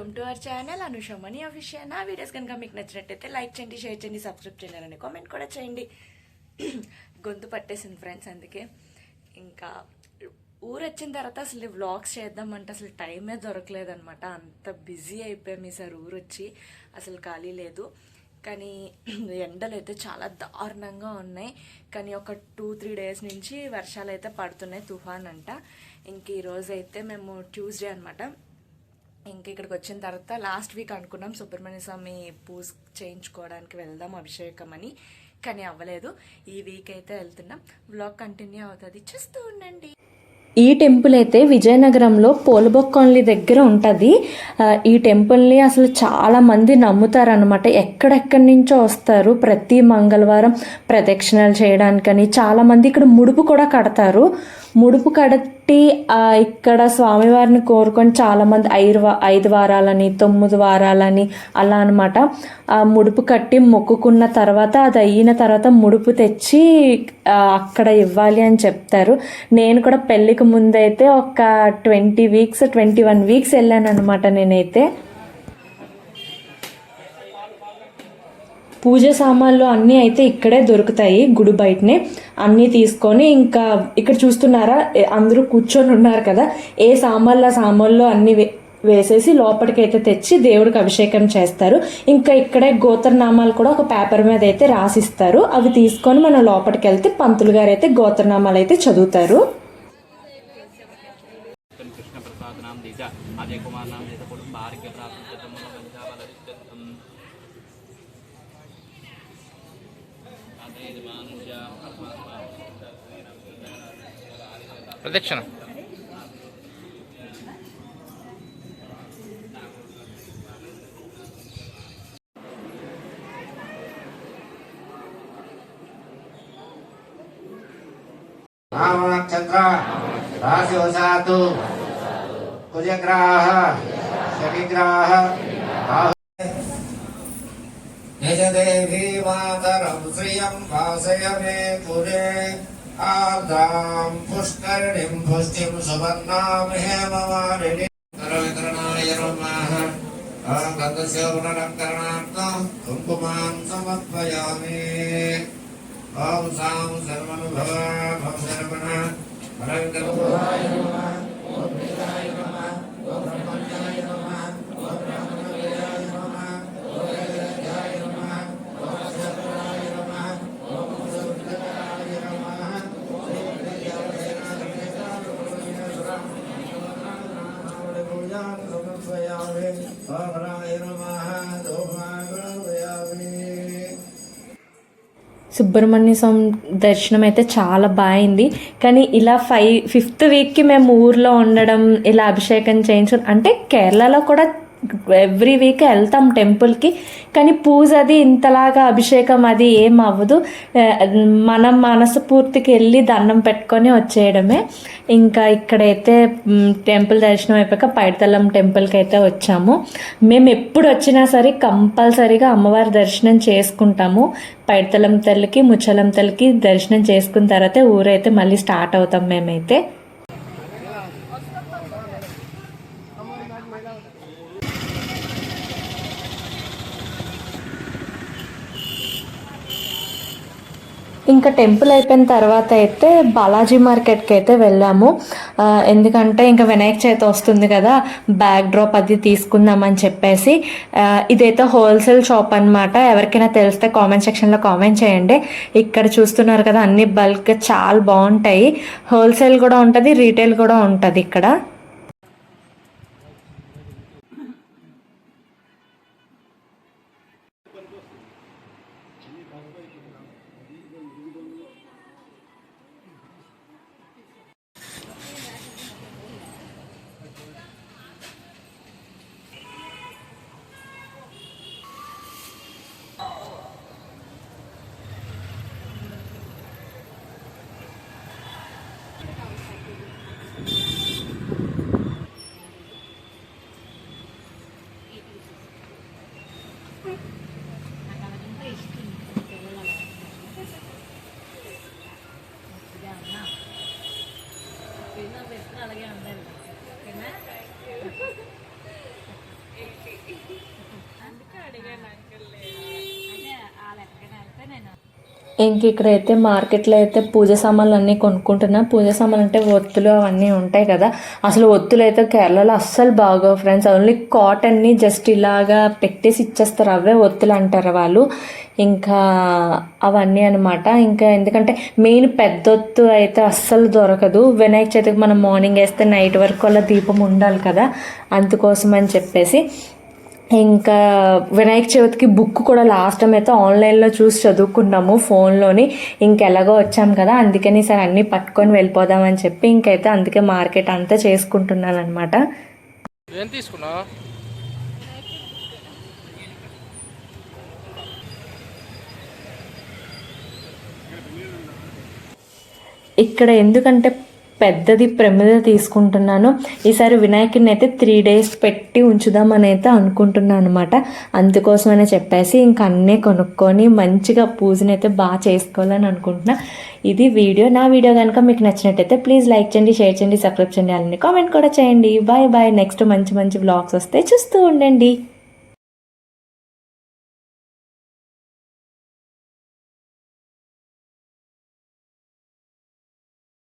Welcome to our channel. అనుషమని మనీ నా videos కనుక మీకు నచ్చినట్టయితే లైక్ చేయండి షేర్ చేయండి సబ్స్క్రైబ్ చేయాలని కామెంట్ కూడా చేయండి. గొంతు పట్టేసింది ఫ్రెండ్స్ అందుకే. ఇంకా ఊరు వచ్చిన తర్వాత అసలు వ్లాగ్స్ చేద్దామంటే అసలు టైమే దొరకలేదనమాట అంత బిజీ అయిపోయాం ఈసారి ఊరు వచ్చి. అసలు ఖాళీ లేదు. కానీ ఎండలు అయితే చాలా దారుణంగా ఉన్నాయి. కానీ ఒక టూ త్రీ డేస్ నుంచి వర్షాలు అయితే పడుతున్నాయి తుఫాన్ అంట. ఇంక ఈరోజు అయితే మేము ట్యూస్డే అనమాట ఇంక ఇక్కడికి వచ్చిన తర్వాత లాస్ట్ వీక్ అనుకున్నాం సుబ్రహ్మణ్య స్వామి పూజ చేయించుకోవడానికి వెళ్దాం అభిషేకం అని కానీ అవ్వలేదు. ఈ వీక్ అయితే వెళ్తున్నాం. బ్లాగ్ కంటిన్యూ అవుతుంది. చూస్తూ ఉండండి. ఈ టెంపుల్ అయితే విజయనగరంలో పోలబొక్ దగ్గర ఉంటుంది. ఈ టెంపుల్ని అసలు చాలామంది నమ్ముతారనమాట ఎక్కడెక్కడి నుంచో వస్తారు. ప్రతి మంగళవారం ప్రదక్షిణలు చేయడానికని చాలామంది ఇక్కడ ముడుపు కూడా కడతారు. ముడుపు కడ కాబట్టి ఇక్కడ స్వామివారిని కోరుకొని చాలామంది ఐదు ఐదు వారాలని తొమ్మిది వారాలని అలా అనమాట ముడుపు కట్టి మొక్కుకున్న తర్వాత అది అయిన తర్వాత ముడుపు తెచ్చి అక్కడ ఇవ్వాలి అని చెప్తారు. నేను కూడా పెళ్ళికి ముందైతే ఒక twenty weeks twenty one weeks వెళ్ళాను అనమాట నేనైతే. పూజ సామాన్లు అన్నీ అయితే ఇక్కడే దొరుకుతాయి గుడి బయటనే. అన్నీ తీసుకొని ఇంకా ఇక్కడ చూస్తున్నారా అందరూ కూర్చొని ఉన్నారు కదా. ఏ సామాన్ల సామాన్లు అన్నీ వేసేసి లోపలికి అయితే తెచ్చి దేవుడికి అభిషేకం చేస్తారు. ఇంకా ఇక్కడే గోత్రనామాలు కూడా ఒక పేపర్ మీద అయితే రాసిస్తారు. అవి తీసుకొని మనం లోపలికి వెళ్తే పంతులు గారు అయితే గోత్రనామాలు అయితే చదువుతారు. అజయ్ కుమార్ ప్రదక్షిణ రామనక్షత్ర రాశివశాత్తు కుజగ్రాహ శనిగ్రాహ రాహు నిజదేవి మాతరం శ్రియం వాసయ మే పురే ఆర్ద్రాం పుష్కరిణిం పుష్టిం సువర్ణాం హేమవారిణి కరవికరణాయ నమః ఓం గంధస్య పునరంకరణార్థం కుంకుమాం సమర్పయామి ఓం సాం సర్వనుభవ సుబ్రహ్మణ్య స్వామి దర్శనం అయితే చాలా బాగుంది కానీ ఇలా ఫైవ్ ఫిఫ్త్ వీక్కి మేము ఊర్లో ఉండడం ఇలా అభిషేకం చేయించడం అంటే కేరళలో కూడా ఎవ్రీ వీక్ వెళ్తాం టెంపుల్కి. కానీ పూజ అది ఇంతలాగా అభిషేకం అది ఏం అవ్వదు. మనం మనస్ఫూర్తికి వెళ్ళి దండం పెట్టుకొని వచ్చేయడమే. ఇంకా ఇక్కడైతే టెంపుల్ దర్శనం అయిపోయాక పైడితల్లం టెంపుల్కి అయితే వచ్చాము. మేము ఎప్పుడు వచ్చినా సరే కంపల్సరీగా అమ్మవారి దర్శనం చేసుకుంటాము. పైడితల్లం తల్లికి ముచ్చలం తల్లికి దర్శనం చేసుకున్న తర్వాత ఊరైతే మళ్ళీ స్టార్ట్ అవుతాం మేమైతే. ఇంకా టెంపుల్ అయిపోయిన తర్వాత అయితే బాలాజీ మార్కెట్కి అయితే వెళ్ళాము. ఎందుకంటే ఇంకా వినాయక చవితి వస్తుంది కదా బ్యాక్ డ్రాప్ అది తీసుకుందామని చెప్పేసి. ఇదైతే హోల్సేల్ షాప్ అన్నమాట. ఎవరికైనా తెలిస్తే కామెంట్ సెక్షన్లో కామెంట్ చేయండి. ఇక్కడ చూస్తున్నారు కదా అన్ని బల్క్ చాలా బాగుంటాయి. హోల్సేల్ కూడా ఉంటుంది రీటైల్ కూడా ఉంటుంది ఇక్కడ. అలాగే ఉండాలి. ఇంక ఇక్కడైతే మార్కెట్లో అయితే పూజ సామాన్లు అన్నీ కొనుక్కుంటున్నా. పూజ సామాన్లు అంటే ఒత్తులు అవన్నీ ఉంటాయి కదా. అసలు ఒత్తులు అయితే కేరళలో అస్సలు బాగోవు ఫ్రెండ్స్. ఓన్లీ కాటన్ని జస్ట్ ఇలాగా పెట్టేసి ఇచ్చేస్తారు. అవే ఒత్తులు అంటారు వాళ్ళు. ఇంకా అవన్నీ అనమాట ఇంకా ఎందుకంటే మెయిన్ పెద్దొత్తు అయితే అస్సలు దొరకదు. వినాయక చవితికి మనం మార్నింగ్ వేస్తే నైట్ వరకు అలా దీపం ఉండాలి కదా. అందుకోసం అని చెప్పేసి ఇంకా వినాయక చవితికి బుక్ కూడా లాస్ట్ టైం అయితే ఆన్లైన్లో చూసి చదువుకున్నాము ఫోన్లోని. ఇంకెలాగో వచ్చాం కదా అందుకని సరే అన్నీ పట్టుకొని వెళ్ళిపోదామని చెప్పి ఇంకైతే అందుకే మార్కెట్ అంతా చేసుకుంటున్నాను అనమాట ఏం ఇక్కడ ఎందుకంటే పెద్దది ప్రమిద తీసుకుంటున్నాను. ఈసారి వినాయకుడిని అయితే త్రీ డేస్ పెట్టి ఉంచుదామని అయితే అనుకుంటున్నాను అనమాట అందుకోసమనే చెప్పేసి ఇంక అన్నీ కొనుక్కొని మంచిగా పూజని అయితే బాగా చేసుకోవాలని అనుకుంటున్నా. ఇది వీడియో. నా వీడియో కనుక మీకు నచ్చినట్టయితే ప్లీజ్ లైక్ చేయండి షేర్ చేయండి సబ్స్క్రైబ్ చేయండి. అలానే కామెంట్ కూడా చేయండి. బాయ్ బాయ్ నెక్స్ట్ మంచి మంచి బ్లాగ్స్ వస్తే చూస్తూ ఉండండి.